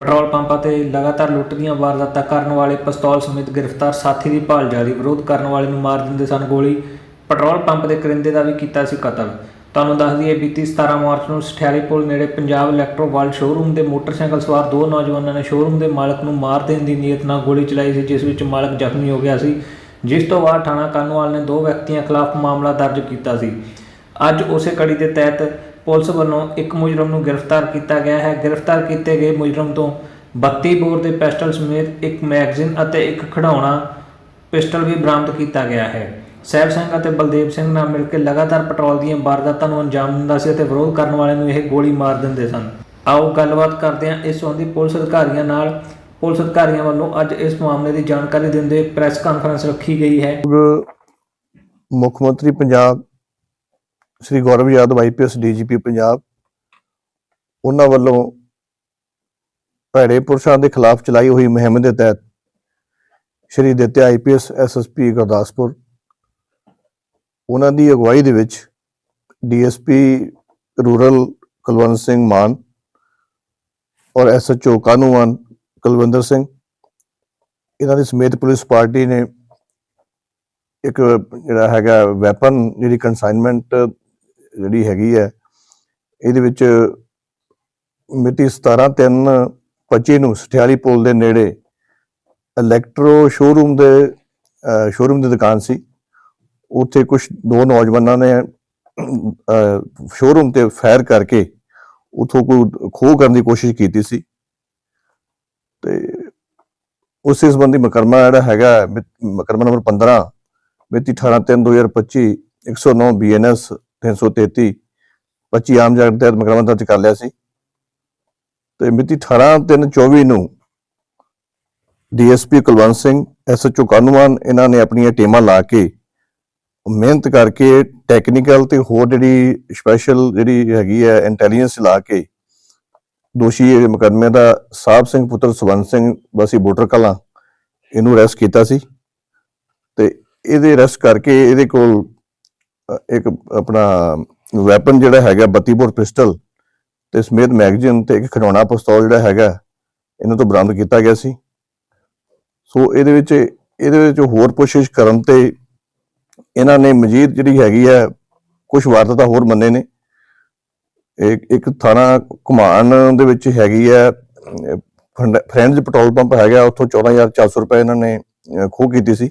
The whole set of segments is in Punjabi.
ਪੈਟਰੋਲ ਪੰਪਾਂ ਤੇ ਲਗਾਤਾਰ ਲੁੱਟ ਦੀਆਂ ਵਾਰਦਾਤਾਂ ਕਰਨ ਵਾਲੇ ਪਿਸਤੌਲ ਸਮੇਤ ਗ੍ਰਿਫਤਾਰ ਸਾਥੀ ਦੀ ਭਾਲ ਜਾਰੀ। ਵਿਰੋਧ ਕਰਨ ਵਾਲੇ ਨੂੰ ਮਾਰ ਦਿੰਦੇ ਸਨ ਗੋਲੀ। ਪੈਟਰੋਲ ਪੰਪ ਦੇ ਕਰਿੰਦੇ ਦਾ ਵੀ ਕੀਤਾ ਸੀ ਕਤਲ। ਤੁਹਾਨੂੰ ਦੱਸ ਦਈਏ, ਬੀਤੀ 17 ਮਾਰਚ ਨੂੰ ਸਠਿਆਲੀ ਪੁਲ ਨੇੜੇ ਪੰਜਾਬ ਇਲੈਕਟ੍ਰੋ ਵਰਲਡ ਸ਼ੋਰੂਮ ਦੇ ਮੋਟਰਸਾਈਕਲ ਸਵਾਰ ਦੋ ਨੌਜਵਾਨਾਂ ਨੇ ਸ਼ੋਰੂਮ ਦੇ ਮਾਲਕ ਨੂੰ ਮਾਰ ਦੇਣ ਦੀ ਨੀਅਤ ਨਾਲ ਗੋਲੀ ਚਲਾਈ ਸੀ, ਜਿਸ ਵਿੱਚ ਮਾਲਕ ਜ਼ਖਮੀ ਹੋ ਗਿਆ ਸੀ। ਜਿਸ ਤੋਂ ਬਾਅਦ ਥਾਣਾ ਕਾਨੂੰਵਾਲ ਨੇ ਦੋ ਵਿਅਕਤੀਆਂ ਖਿਲਾਫ ਮਾਮਲਾ ਦਰਜ ਕੀਤਾ ਸੀ। ਅੱਜ ਉਸੇ ਕੜੀ ਦੇ ਤਹਿਤ ਪੁਲਿਸ ਵੱਲੋਂ ਇੱਕ ਮੁਜਰਮ ਨੂੰ ਗ੍ਰਿਫਤਾਰ ਕੀਤਾ ਗਿਆ ਹੈ। ਗ੍ਰਿਫਤਾਰ ਕੀਤੇ ਗਏ ਮੁਜਰਮ ਤੋਂ 32 ਬੋਰ ਦੇ ਪਿਸਟਲ ਸਮੇਤ ਇੱਕ ਮੈਗਜ਼ੀਨ ਅਤੇ ਇੱਕ ਖਿਡੌਣਾ ਪਿਸਟਲ ਵੀ ਬਰਾਮਦ ਕੀਤਾ ਗਿਆ ਹੈ। ਸਹਿਬ ਸਿੰਘ ਅਤੇ ਬਲਦੇਵ ਸਿੰਘ ਨਾਲ ਮਿਲ ਕੇ ਲਗਾਤਾਰ ਪੈਟਰੋਲ ਦੀਆਂ ਵਾਰਦਾਤਾਂ ਨੂੰ ਅੰਜਾਮ ਦਿੰਦਾ ਸੀ ਅਤੇ ਵਿਰੋਧ ਕਰਨ ਵਾਲਿਆਂ ਨੂੰ ਇਹ ਗੋਲੀ ਮਾਰ ਦਿੰਦੇ ਸਨ। ਆਓ ਗੱਲਬਾਤ ਕਰਦੇ ਹਾਂ ਇਸ ਸੰਬੰਧੀ ਪੁਲਿਸ ਅਧਿਕਾਰੀਆਂ ਨਾਲ। ਪੁਲਿਸ ਅਧਿਕਾਰੀਆਂ ਵੱਲੋਂ ਅੱਜ ਇਸ ਮਾਮਲੇ ਦੀ ਜਾਣਕਾਰੀ ਦਿੰਦੇ ਪ੍ਰੈਸ ਕਾਨਫਰੰਸ ਰੱਖੀ ਗਈ ਹੈ। ਮੁੱਖ ਮੰਤਰੀ ਪੰਜਾਬ ਸ੍ਰੀ ਗੌਰਵ ਯਾਦਵ ਆਈਪੀਐਸ ਡੀਜੀਪੀ ਪੰਜਾਬ, ਉਹਨਾਂ ਵੱਲੋਂ ਭੈੜੇ ਪੁਰਸ਼ਾਂ ਦੇ ਖਿਲਾਫ ਚਲਾਈ ਹੋਈ ਮੁਹਿੰਮ ਦੇ ਤਹਿਤ ਸ਼੍ਰੀ ਦਿੱਤਿਆ ਆਈਪੀਐਸ ਐਸਐਸਪੀ ਗੁਰਦਾਸਪੁਰ, ਉਹਨਾਂ ਦੀ ਅਗਵਾਈ ਦੇ ਵਿੱਚ ਡੀਐਸਪੀ ਰੂਰਲ ਕੁਲਵੰਤ ਸਿੰਘ ਮਾਨ ਔਰ ਐਸਐਚਓ ਕਾਨੂੰਨ ਕੁਲਵਿੰਦਰ ਸਿੰਘ, ਇਹਨਾਂ ਦੇ ਸਮੇਤ ਪੁਲਿਸ ਪਾਰਟੀ ਨੇ ਇੱਕ ਜਿਹੜਾ ਹੈਗਾ ਵੈਪਨ, ਜਿਹੜੀ ਕਨਸਾਈਨਮੈਂਟ ਜਿਹੜੀ ਹੈਗੀ ਹੈ, ਇਹਦੇ ਵਿੱਚ ਮਿਤੀ 17 3 25 ਨੂੰ ਸਠਿਆਲੀ ਪੁਲ ਦੇ ਨੇੜੇ ਇਲੈਕਟ੍ਰੋ ਸ਼ੋਰੂਮ ਦੇ ਸ਼ੋਰੂਮ ਦੀ ਦੁਕਾਨ ਸੀ। ਉੱਥੇ ਕੁਝ ਦੋ ਨੌਜਵਾਨਾਂ ਨੇ ਸ਼ੋਰੂਮ ਤੇ ਫਾਇਰ ਕਰਕੇ ਉਥੋਂ ਕੋਈ ਖੋਹ ਕਰਨ ਦੀ ਕੋਸ਼ਿਸ਼ ਕੀਤੀ ਸੀ। ਤੇ ਉਸੇ ਸੰਬੰਧੀ ਮਕਰਮਾ ਜਿਹੜਾ ਹੈਗਾ ਮਿ- ਮੁਕੱਦਮਾ ਨੰਬਰ 15 ਮਿਤੀ 18/3/2025 109 ਬੀਐਨਐਸ 333 25 ਆਮ ਜਗਤ ਤਹਿਤ ਮੁਕੱਦਮਾ ਦਰਜ ਕਰ ਲਿਆ ਸੀ। ਤੇ ਮਿਤੀ 18/3/24 ਨੂੰ ਡੀਐਸਪੀ ਕੁਲਵੰਤ ਸਿੰਘ ਐਸਐਚਓ ਕਾਨੂੰਨ ਇਹਨਾਂ ਨੇ ਆਪਣੀਆਂ ਟੀਮਾਂ ਲਾ ਕੇ ਮਿਹਨਤ ਕਰਕੇ ਟੈਕਨੀਕਲ ਤੇ ਹੋਰ ਜਿਹੜੀ ਸਪੈਸ਼ਲ ਜਿਹੜੀ ਹੈਗੀ ਹੈ ਇੰਟੈਲੀਜੈਂਸ ਲਾ ਕੇ ਦੋਸ਼ੀ ਇਹ ਮੁਕੱਦਮੇ ਦਾ ਸਾਹਿਬ ਸਿੰਘ ਪੁੱਤਰ ਸਵੰਤ ਸਿੰਘ ਵਾਸੀ ਬੋਟਰ ਕਲਾਂ, ਇਹਨੂੰ ਅਰੈਸਟ ਕੀਤਾ ਸੀ। ਤੇ ਇਹਦੇ ਅਰੈਸਟ ਕਰਕੇ ਇਹਦੇ ਕੋਲ ਇੱਕ ਆਪਣਾ ਵੈਪਨ ਜਿਹੜਾ ਹੈਗਾ 32 ਬੋਰ ਪਿਸਟਲ ਤੇ ਸਮੇਤ ਮੈਗਜ਼ੀਨ ਤੇ ਇੱਕ ਖਿਡੌਣਾ ਪਿਸਤੌਲ ਜਿਹੜਾ ਹੈਗਾ, ਇਹਨਾਂ ਤੋਂ ਬਰਾਮਦ ਕੀਤਾ ਗਿਆ ਸੀ। ਸੋ ਇਹਦੇ ਵਿੱਚ ਇਹਦੇ ਵਿੱਚ ਹੋਰ ਕੋਸ਼ਿਸ਼ ਕਰਨ ਤੇ ਇਹਨਾਂ ਨੇ ਮਜੀਦ ਜਿਹੜੀ ਹੈਗੀ ਹੈ ਕੁਝ ਵਾਰਦਾਤਾਂ ਹੋਰ ਮੰਨੇ ਨੇ। ਇੱਕ ਇੱਕ ਥਾਣਾ ਘੁਮਾਣ ਦੇ ਵਿੱਚ ਹੈਗੀ ਹੈ ਫਰੈਂਡਸ ਪੈਟਰੋਲ ਪੰਪ ਹੈਗਾ, ਉੱਥੋਂ 14400 ਰੁਪਏ ਇਹਨਾਂ ਨੇ ਖੋਹ ਕੀਤੀ ਸੀ।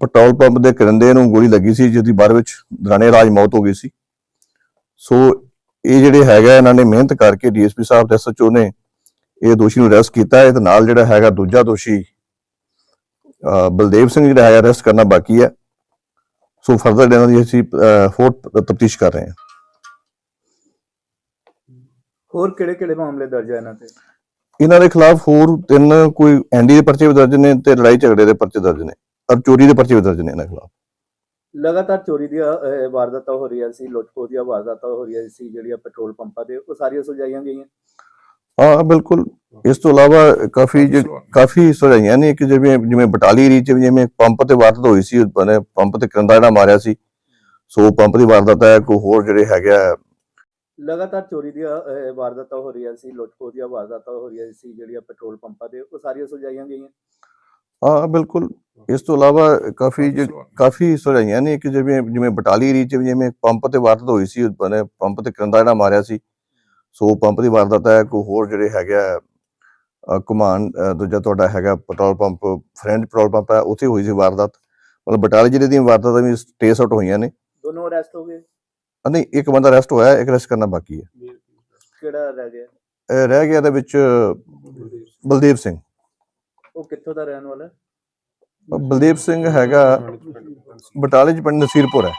ਪੈਟਰੋਲ ਪੰਪ ਦੇ ਕਰਿੰਦੇ ਨੂੰ ਗੋਲੀ ਲੱਗੀ ਸੀ ਜਿਹਦੀ ਬਾਅਦ ਵਿੱਚ ਦਰਾਨੇ ਇਲਾਜ ਮੌਤ ਹੋ ਗਈ ਸੀ। ਸੋ ਇਹ ਜਿਹੜੇ ਹੈਗਾ ਇਹਨਾਂ ਨੇ ਮਿਹਨਤ ਕਰਕੇ ਡੀਐਸਪੀ ਸਾਹਿਬ ਤੇ ਐਸਐਚਓ ਨੇ ਇਹ ਦੋਸ਼ੀ ਨੂੰ ਅਰੈਸਟ ਕੀਤਾ ਹੈ ਤੇ ਨਾਲ ਜਿਹੜਾ ਹੈਗਾ ਦੂਜਾ ਦੋਸ਼ੀ ਬਲਦੇਵ ਸਿੰਘ ਜਿਹੜਾ ਹੈਗਾ ਅਰੈਸਟ ਕਰਨਾ ਬਾਕੀ ਹੈ। ਸੋ ਫਰਦਰ ਇਹਨਾਂ ਦੀ ਅਸੀਂ ਹੋਰ ਤਫਤੀਸ਼ ਕਰ ਰਹੇ ਹਾਂ। ਹੋਰ ਕਿਹੜੇ ਕਿਹੜੇ ਮਾਮਲੇ ਦਰਜ ਆ ਇਹਨਾਂ ਤੇ? ਇਹਨਾਂ ਦੇ ਖਿਲਾਫ ਹੋਰ ਤਿੰਨ ਕੋਈ ਐਨਡੀ ਦੇ ਪਰਚੇ ਦਰਜ ਨੇ ਤੇ ਲੜਾਈ ਝਗੜੇ ਦੇ ਪਰਚੇ ਦਰਜ ਨੇ। ਔਰ ਚੋਰੀ ਦੇ ਪਰਚੇ ਵੀ ਦਰਜ ਨੇ ਇਹਨਾਂ ਖਿਲਾਫ। ਲਗਾਤਾਰ ਚੋਰੀ ਦੀਆਂ ਅਹ, ਵਾਰਦਾਤਾਂ ਹੋ ਰਹੀਆਂ ਸੀ ਲੁੱਟਖੋ ਦੀਆਂ ਵਾਰਦਾਤਾਂ ਹੋ ਰਹੀਆਂ ਸੀ ਜਿਹੜੀਆਂ ਪੈਟਰੋਲ ਪੰਪਾਂ ਤੇ ਉਹ ਸਾਰੀਆਂ ਸੁਲਝਾਈਆਂ ਗਈਆਂ। ਹਾਂ ਬਿਲਕੁਲ। ਇਸ ਤੋਂ ਇਲਾਵਾ ਕਾਫੀ ਜ- ਕਾਫੀ ਸੁਝਾਈਆਂ ਨੇ ਕਿ ਜਿਵੇਂ ਜਿਵੇਂ ਬਟਾਲੀ ਰੀਚ ਜਿਵੇਂ ਪੰਪ ਤੇ ਵਾਰਦਾਤ ਹੋਈ ਸੀ ਬਨੇ ਪੰਪ ਤੇ ਕੰਦਾ ਜਿਹੜਾ ਮਾਰਿਆ ਸੀ ਸੋ ਪੰਪ ਦੀ ਵਾਰਦਾਤ ਹੈ ਕੋਈ ਹੋਰ ਜਿਹੜੇ ਹੈਗਾ ਲਗਾਤਾਰ ਚੋਰੀ ਦੀਆਂ ਅਹ, ਵਾਰਦਾਤਾਂ ਹੋ ਰਹੀਆਂ ਸੀ ਲੁੱਟਖੋ ਦੀਆਂ ਵਾਰਦਾਤਾਂ ਹੋ ਰਹੀਆਂ ਸੀ ਜਿਹੜੀਆਂ ਪੈਟਰੋਲ ਪੰਪਾਂ ਤੇ ਉਹ ਸਾਰੀਆਂ ਸੁਲਝਾਈਆਂ ਗਈਆਂ। ਹਾਂ ਬਿਲਕੁਲ। ਇਸ ਤੋਂ ਇਲਾਵਾ ਕਾਫੀ ਜ- ਕਾਫੀ ਸੁਝਾਈਆਂ ਨੇ ਕਿ ਜਿਵੇਂ ਜਿਵੇਂ ਬਟਾਲੀ ਰੀਚ ਜਿਵੇਂ ਪੰਪ ਤੇ ਵਾਰਦਾਤ ਹੋਈ ਸੀ ਬਨੇ ਪੰਪ ਤੇ ਕੰਦਾ ਜਿਹੜਾ ਮਾਰਿਆ ਸੀ ਸੋ ਪੰਪ ਦੀ ਵਾਰਦਾਤ ਹੈ ਕੋਈ ਹੋਰ ਜਿਹੜੇ ਹੈਗਾ ਅ, ਦੂਜਾ ਤੁਹਾਡਾ ਹੈਗਾ petrol pump friend petrol pump ਹੈ ਉੱਥੇ ਹੋਈ ਸੀ ਵਾਰਦਾਤ। ਮਤਲਬ ਬਟਾਲੇ ਜ਼ਿਲ੍ਹੇ ਦੀਆਂ ਵਾਰਦਾਤਾਂ ਵੀ ਟੇਸ ਆਊਟ ਹੋਈਆਂ ਨੇ। ਦੋਨੋਂ ਅਰੈਸਟ ਹੋ ਗਏ? ਨਹੀਂ ਇੱਕ ਬੰਦਾ ਅਰੈਸਟ ਹੋਇਆ ਇੱਕ ਅਰੈਸਟ ਕਰਨਾ ਬਾਕੀ ਹੈ। ਕਿਹੜਾ ਰਹਿ ਗਿਆ? ਇਹ ਰਹਿ ਗਿਆ ਇਹਦੇ ਵਿੱਚ ਬਲਦੇਵ ਸਿੰਘ। ਉਹ ਕਿੱਥੋਂ ਦਾ ਰਹਿਣ ਵਾਲਾ? ਹੈ? ਬਲਦੇਵ ਸਿੰਘ ਹੈਗਾ ਬਟਾਲੇ ਚ ਪਿੰਡ ਨਸੀਰਪੁਰ ਹੈ।